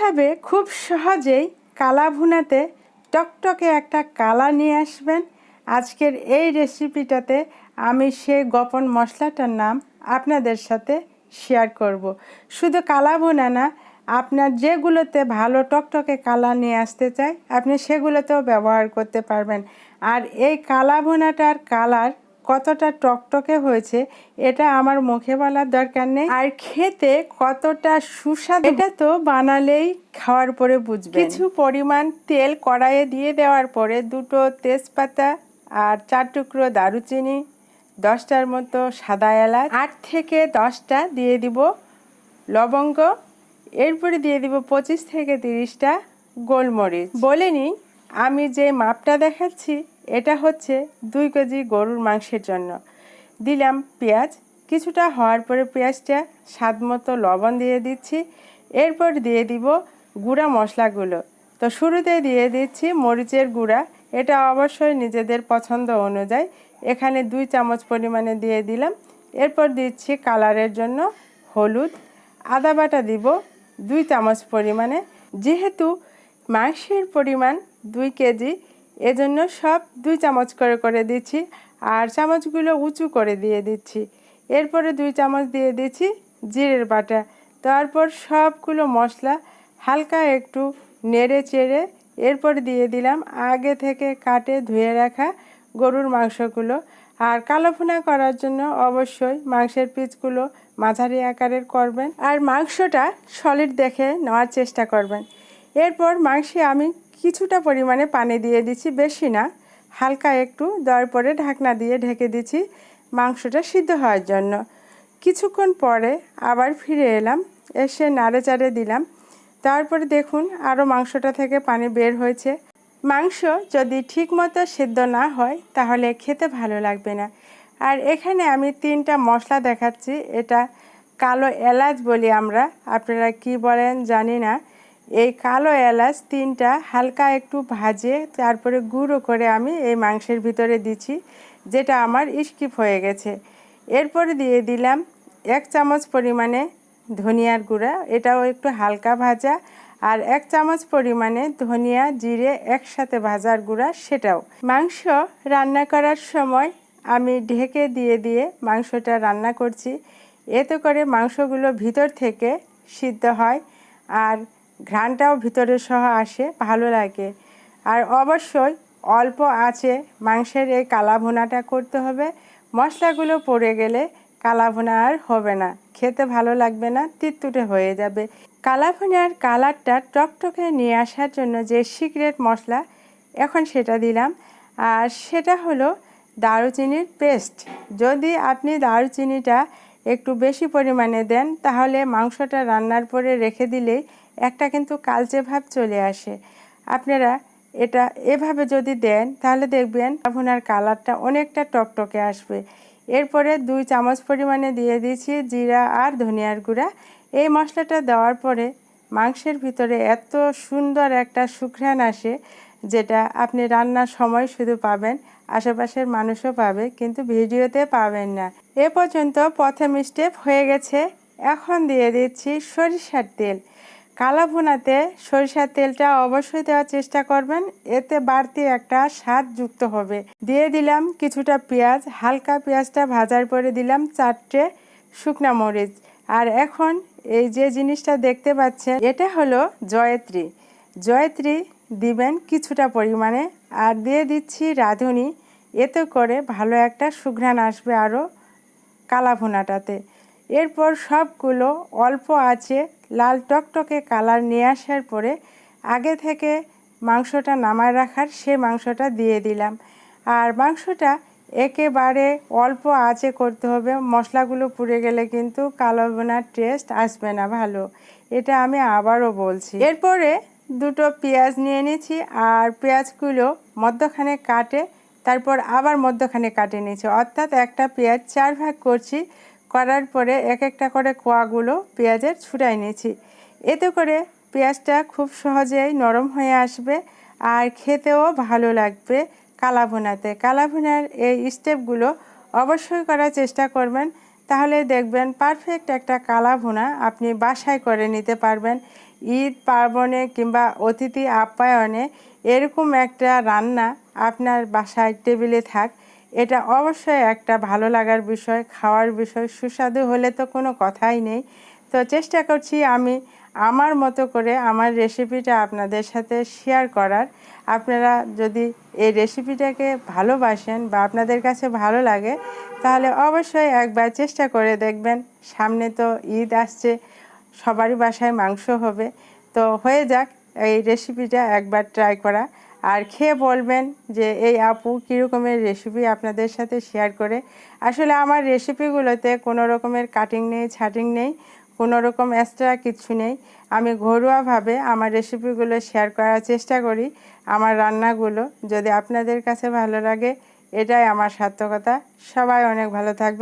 কীভাবে খুব সহজেই কালা ভুনাতে টকটকে একটা কালা নিয়ে আসবেন আজকের এই রেসিপিটাতে আমি সেই গোপন মশলাটার নাম আপনাদের সাথে শেয়ার করব। শুধু কালা ভুনা না, আপনার যেগুলোতে ভালো টকটকে কালা নিয়ে আসতে চাই আপনি সেগুলোতেও ব্যবহার করতে পারবেন আর এই কালা ভুনাটার কালার কতটা টকটকে হয়েছে, এটা আমার মুখে বলার দরকার নেই। আর খেতে কতটা সুস্বাদু, এটা তো বানালেই খাওয়ার পরে বুঝবে কিছু পরিমাণ তেল কড়াইয়ে দিয়ে দেওয়ার পরে দুটো তেজপাতা আর চার টুকরো দারুচিনি, দশটার মতো সাদা এলাচ, আট থেকে দশটা দিয়ে দিব লবঙ্গ, এরপরে দিয়ে দিব পঁচিশ থেকে তিরিশটা গোলমরিচ। বলে নিই, আমি যে মাপটা দেখাচ্ছি এটা হচ্ছে দুই কেজি গরুর মাংসের জন্য। দিলাম পেঁয়াজ। কিছুটা হওয়ার পরে পেঁয়াজটা স্বাদ মতো লবণ দিয়ে দিচ্ছি। এরপর দিয়ে দিব গুঁড়া মশলাগুলো। তো শুরুতে দিয়ে দিচ্ছি মরিচের গুঁড়া। এটা অবশ্যই নিজেদের পছন্দ অনুযায়ী। এখানে দুই চামচ পরিমাণে দিয়ে দিলাম। এরপর দিচ্ছি কালারের জন্য হলুদ। আদা বাটা দিব দুই চামচ পরিমাণে। যেহেতু মাংসের পরিমাণ দুই কেজি এজন্য সব দুই চামচ করে করে দিচ্ছি আর চামচগুলো উঁচু করে দিয়ে দিচ্ছি। এরপরে দুই চামচ দিয়ে দিচ্ছি জিরের বাটা। তারপর সবগুলো মশলা হালকা একটু নেড়ে চেড়ে এরপর দিয়ে দিলাম আগে থেকে কাটে ধুয়ে রাখা গরুর মাংসগুলো। আর কালো ভুনা করার জন্য অবশ্যই মাংসের পিসগুলো মাঝারি আকারের করবেন। আর মাংসটা সলিড দেখে নেওয়ার চেষ্টা করবেন। এরপর মাংসে আমি কিছুটা পরিমাণে পানি দিয়ে দিচ্ছি, বেশি না। হালকা একটু, দেওয়ার পরে ঢাকনা দিয়ে ঢেকে দিচ্ছি মাংসটা সিদ্ধ হওয়ার জন্য। কিছুক্ষণ পরে আবার ফিরে এলাম, এসে নাড়ে চাড়ে দিলাম তারপরে দেখুন আরও মাংসটা থেকে পানি বের হয়েছে। মাংস যদি ঠিকমতো সিদ্ধ না হয়, তাহলে খেতে ভালো লাগবে না। আর এখানে আমি তিনটা মশলা দেখাচ্ছি, এটা কালো এলাচ বলি আমরা। আপনারা কি বলেন জানি না। এই কালো এলাচ তিনটা হালকা একটু ভাজে, তারপরে গুঁড়ো করে আমি এই মাংসের ভিতরে দিচ্ছি, যেটা আমার স্কিপ হয়ে গেছে। এরপরে দিয়ে দিলাম এক চামচ পরিমাণে ধনিয়ার গুঁড়া, এটাও একটু হালকা ভাজা, আর এক চামচ পরিমাণে ধনিয়া জিরে একসাথে ভাজার গুঁড়া, সেটাও। মাংস রান্না করার সময় আমি ঢেকে দিয়ে দিয়ে মাংসটা রান্না করছি। এতে করে মাংসগুলো ভিতর থেকে সিদ্ধ হয়, আর ঘ্রাণটাও ভিতরে সহ আসে, ভালো লাগে। আর অবশ্যই অল্প আছে, মাংসের এই কালা ভুনাটা করতে হবে। মশলাগুলো পড়ে গেলে কালা ভুনা আর হবে না। খেতে ভালো লাগবে না, তিততুটে হয়ে যাবে। কালা ভুনার কালারটা টকটকে নিয়ে আসার জন্য যে সিক্রেট মশলা, এখন সেটা দিলাম। আর সেটা হলো দারুচিনির পেস্ট। যদি আপনি দারুচিনিটা একটু বেশি পরিমাণে দেন, তাহলে মাংসটা রান্নার পরে রেখে দিলেই একটা কিন্তু কালচে ভাব চলে আসে। আপনারা এটা এভাবে যদি দেন, তাহলে দেখবেন আপনার কালারটা অনেকটা টকটকে আসবে। এরপরে দুই চামচ পরিমাণে দিয়ে দিয়েছি জিরা আর ধনিয়ার গুঁড়া। এই মশলাটা দেওয়ার পরে মাংসের ভিতরে এত সুন্দর একটা সুঘ্রাণ আসে, যেটা আপনি রান্নার সময় শুধু পাবেন, আশেপাশের মানুষও পাবে, কিন্তু ভিডিওতে পাবেন না। এ পর্যন্ত প্রথম স্টেপ হয়ে গেছে। এখন দিয়ে দিচ্ছি সরিষার তেল। কালা ভুনাতে সরিষার তেলটা অবশ্যই দেওয়ার চেষ্টা করবেন। এতে বাড়তি একটা স্বাদ যুক্ত হবে। দিয়ে দিলাম কিছুটা পেঁয়াজ, হালকা পেঁয়াজটা ভাজার পরে দিলাম চারটে শুকনা মরিচ। আর এখন এই যে জিনিসটা দেখতে পাচ্ছেন, এটা হলো জয়ত্রী। জয়ত্রী দিবেন কিছুটা পরিমাণে। আর দিয়ে দিচ্ছি রাঁধুনি। এতে করে ভালো একটা সুঘ্রাণ আসবে আরও কালা ভুনাটাতে এরপর সবগুলো অল্প আছে লাল টকটকে কালার নিয়ে আসার পরে আগে থেকে মাংসটা নামায় রাখার সে মাংসটা দিয়ে দিলাম। আর মাংসটা একেবারে অল্প আঁচে করতে হবে। মশলাগুলো পুড়ে গেলে কিন্তু কালো বোনার টেস্ট আসবে না ভালো। এটা আমি আবারও বলছি। এরপরে দুটো পেঁয়াজ নিয়ে নিয়েছি আর পেঁয়াজগুলো মধ্যখানে কাটে, তারপর আবার মধ্যখানে কাটে নিয়েছি। অর্থাৎ একটা পেঁয়াজ চার ভাগ করছি করার পরে এক একটা করে কোয়াগুলো পেঁয়াজের ছুটাই নিয়েছি। এতে করে পেঁয়াজটা খুব সহজেই নরম হয়ে আসবে আর খেতেও ভালো লাগবে কালাভুনাতে। কালাভুনার এই স্টেপগুলো অবশ্যই করার চেষ্টা করবেন। তাহলে দেখবেন পারফেক্ট একটা কালা ভুনা আপনি বাসায় করে নিতে পারবেন। ঈদ, পার্বণে কিংবা অতিথি আপ্যায়নে এরকম একটা রান্না আপনার বাসায় টেবিলে থাক। এটা অবশ্যই একটা ভালো লাগার বিষয়, খাওয়ার বিষয়, সুস্বাদু হলে তো কোনো কথাই নেই। তো চেষ্টা করছি আমি আমার মতো করে আমার রেসিপিটা আপনাদের সাথে শেয়ার করার। আপনারা যদি এই রেসিপিটাকে ভালোবাসেন বা আপনাদের কাছে ভালো লাগে, তাহলে অবশ্যই একবার চেষ্টা করে দেখবেন। সামনে তো ঈদ আসছে, সবারই বাসায় মাংস হবে। তো হয়ে যাক, এই রেসিপিটা একবার ট্রাই করা। আর খেয়ে বলবেন যে, এই আপু কীরকমের রেসিপি আপনাদের সাথে শেয়ার করে? আসলে আমার রেসিপিগুলোতে কোনো রকমের কাটিং নেই ছাটিং নেই, কোনো রকম এক্সট্রা কিছু নেই। আমি ঘরোয়াভাবে আমার রেসিপিগুলো শেয়ার করার চেষ্টা করি, আমার রান্নাগুলো। যদি আপনাদের কাছে ভালো লাগে, এটাই আমার সার্থকতা। সবাই অনেক ভালো থাকবে